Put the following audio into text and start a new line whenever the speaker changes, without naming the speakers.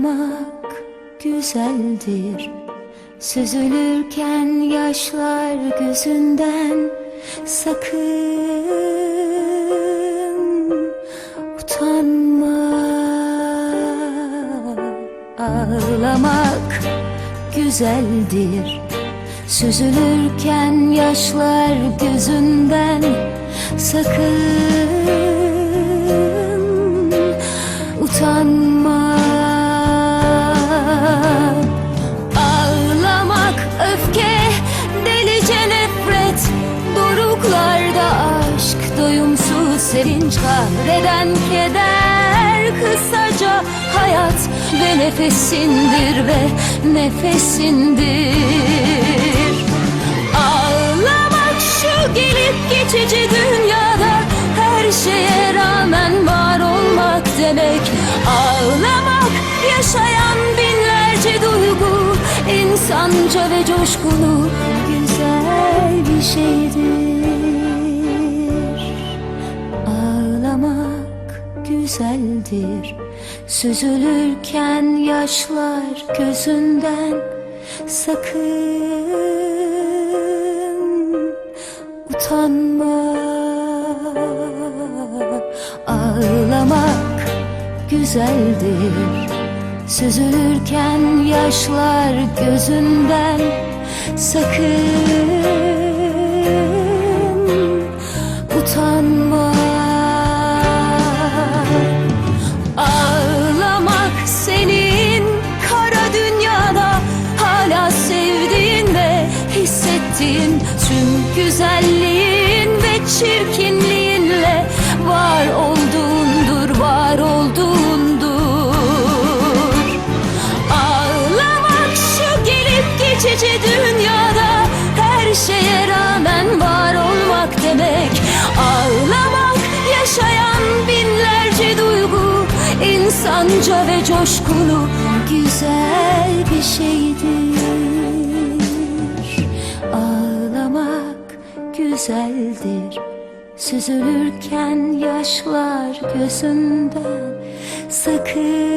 Ağlamak güzeldir. Süzülürken yaşlar gözünden Sakın utanma. Ağlamak güzeldir. Süzülürken yaşlar gözünden Sakın utanma sevinç kahreden keder. Kısaca hayat ve nefesindir ve nefesindir. Ağlamak şu gelip geçici dünyada Her şeye rağmen var olmak demek. Ağlamak yaşayan binlerce duygu insanca ve coşkulu güzel bir şeydir güzeldir Süzülürken yaşlar gözünden Sakın utanma. Ağlamak güzeldir. Süzülürken yaşlar gözünden Sakın hissettiğin Tüm güzelliğin ve çirkinliğinle Var olduğundur, var olduğundur. Ağlamak şu gelip geçici dünyada Her şeye rağmen var olmak demek. Ağlamak yaşayan binlerce duygu insanca ve coşkulu güzel bir şeydir güzeldir. Süzülürken yaşlar gözünden Sakın